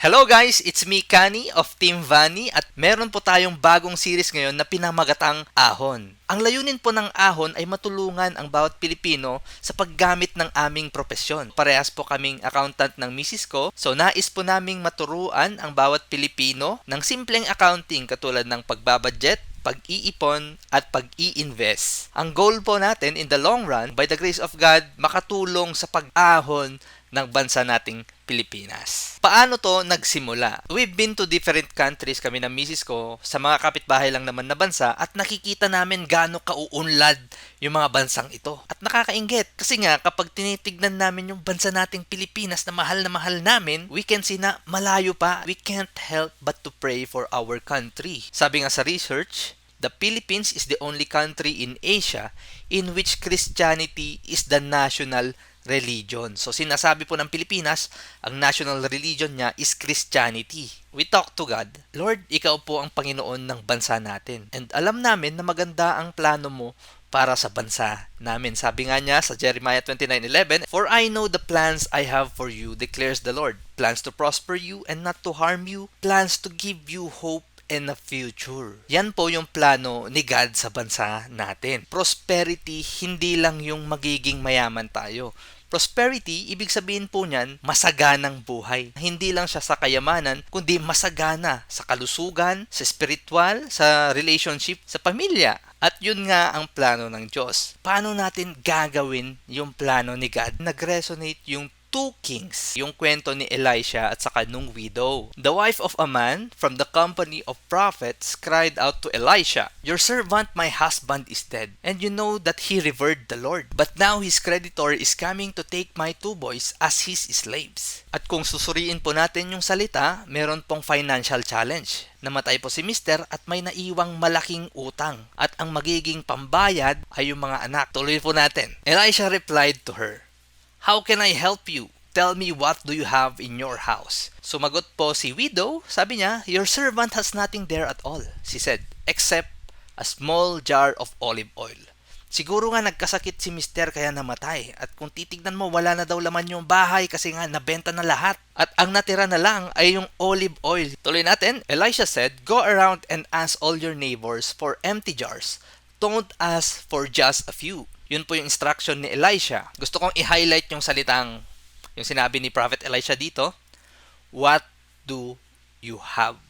Hello guys, it's me Kani of Team Vani at meron po tayong bagong series ngayon na pinamagatang Ahon. Ang layunin po ng Ahon ay matulungan ang bawat Pilipino sa paggamit ng aming propesyon. Parehas po kaming accountant ng misis ko, so nais po naming maturuan ang bawat Pilipino ng simpleng accounting katulad ng pagbabudget, pag-iipon at pag-i-invest. Ang goal po natin in the long run, by the grace of God, makatulong sa pag-ahon ng bansa nating Pilipinas. Paano to nagsimula? We've been to different countries kami ng misis ko sa mga kapitbahay lang naman na bansa at nakikita namin gaano kauunlad yung mga bansang ito. At nakakaingit kasi nga kapag tinitignan namin yung bansa nating Pilipinas na mahal na mahal namin, we can see na malayo pa. We can't help but to pray for our country. Sabi nga sa research, the Philippines is the only country in Asia in which Christianity is the national religion. So sinasabi po ng Pilipinas, ang national religion niya is Christianity. We talk to God, Lord, ikaw po ang Panginoon ng bansa natin. And alam namin na maganda ang plano mo para sa bansa namin. Sabi nga niya sa Jeremiah 29:11, "For I know the plans I have for you," declares the Lord, "plans to prosper you and not to harm you, plans to give you hope and a future. Yan po yung plano ni God sa bansa natin. Prosperity, hindi lang yung magiging mayaman tayo. Prosperity, ibig sabihin po niyan, masaganang buhay. Hindi lang siya sa kayamanan, kundi masagana sa kalusugan, sa spiritual, sa relationship, sa pamilya. At yun nga ang plano ng Diyos. Paano natin gagawin yung plano ni God? Nag-resonate yung two kings, yung kwento ni Elisha at saka nung widow. The wife of a man from the company of prophets cried out to Elisha, Your servant, my husband, is dead, and you know that he revered the Lord. But now his creditor is coming to take my two boys as his slaves. At kung susuriin po natin yung salita, meron pong financial challenge. Namatay po si mister at may naiwang malaking utang. At ang magiging pambayad ay yung mga anak. Tuloy po natin. Elisha replied to her, How can I help you? Tell me what do you have in your house? Sumagot po si widow, sabi niya, Your servant has nothing there at all, she said, except a small jar of olive oil. Siguro nga nagkasakit si mister kaya namatay at kung titignan mo wala na daw laman yung bahay kasi nga nabenta na lahat at ang natira na lang ay yung olive oil. Tuloy natin, Elisha said, Go around and ask all your neighbors for empty jars. Don't ask for just a few. Yun po yung instruction ni Elisha. Gusto kong i-highlight yung salitang, yung sinabi ni Prophet Elisha dito. What do you have?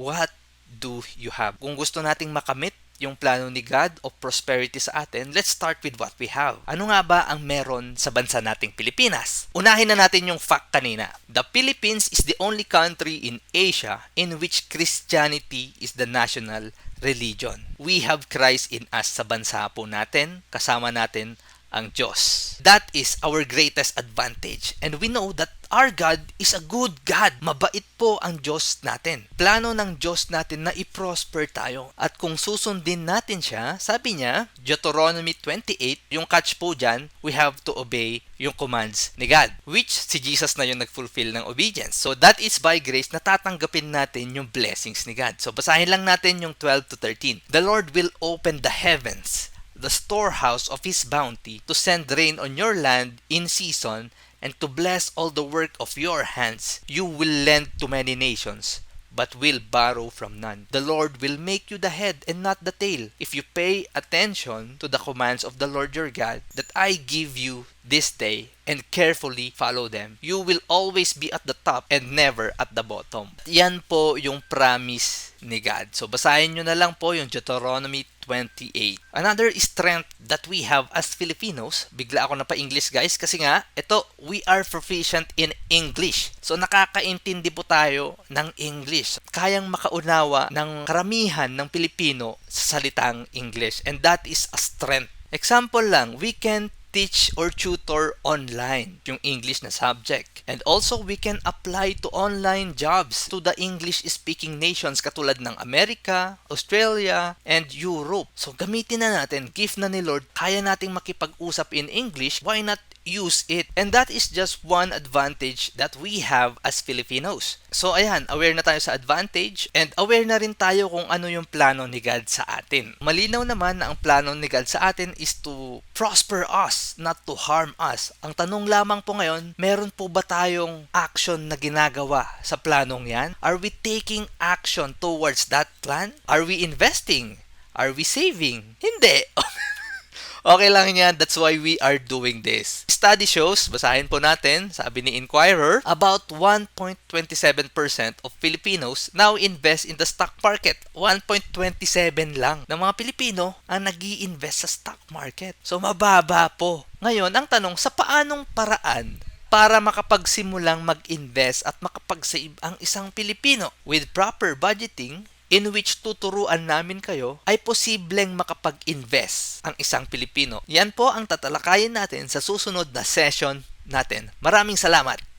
What do you have? Kung gusto nating makamit yung plano ni God of prosperity sa atin, let's start with what we have. Ano nga ba ang meron sa bansa nating Pilipinas? Unahin na natin yung fact kanina. The Philippines is the only country in Asia in which Christianity is the national religion. We have Christ in us sa bansa po natin, kasama natin ang Diyos. That is our greatest advantage. And we know that our God is a good God. Mabait po ang Diyos natin. Plano ng Diyos natin na i-prosper tayo. At kung susundin natin siya, sabi niya, Deuteronomy 28, yung catch po dyan, we have to obey yung commands ni God. Which si Jesus na yung nag-fulfill ng obedience. So that is by grace na tatanggapin natin yung blessings ni God. So basahin lang natin yung 12 to 13. The Lord will open the heavens the storehouse of his bounty, to send rain on your land in season, and to bless all the work of your hands. You will lend to many nations, but will borrow from none. The Lord will make you the head and not the tail, if you pay attention to the commands of the Lord your God that I give you this day and carefully follow them. You will always be at the top and never at the bottom. Yan po yung promise ni God. So basahin nyo na lang po yung Deuteronomy 28. Another strength that we have as Filipinos, bigla ako na pa English guys kasi nga, ito, we are proficient in English. So nakakaintindi po tayo ng English. Kayang makaunawa ng karamihan ng Pilipino sa salitang English. And that is a strength. Example lang, we can teach or tutor online yung English na subject. And also, we can apply to online jobs to the English-speaking nations katulad ng America, Australia, and Europe. So, gamitin na natin, gift na ni Lord, kaya nating makipag-usap in English, why not use it. And that is just one advantage that we have as Filipinos. So ayan, aware na tayo sa advantage and aware na rin tayo kung ano yung plano ni God sa atin. Malinaw naman na ang plano ni God sa atin is to prosper us, not to harm us. Ang tanong lamang po ngayon, meron po ba tayong action na ginagawa sa planong yan? Are we taking action towards that plan? Are we investing? Are we saving? Hindi. Okay lang yan. That's why we are doing this. Study shows, basahin po natin, sabi ni Inquirer, about 1.27% of Filipinos now invest in the stock market. 1.27 lang ng mga Pilipino ang nag invest sa stock market. So, mababa po. Ngayon, ang tanong, sa paanong paraan para makapagsimulang mag-invest at makapag-save ang isang Pilipino with proper budgeting in which tuturuan namin kayo ay posibleng makapag-invest ang isang Pilipino. Yan po ang tatalakayin natin sa susunod na session natin. Maraming salamat!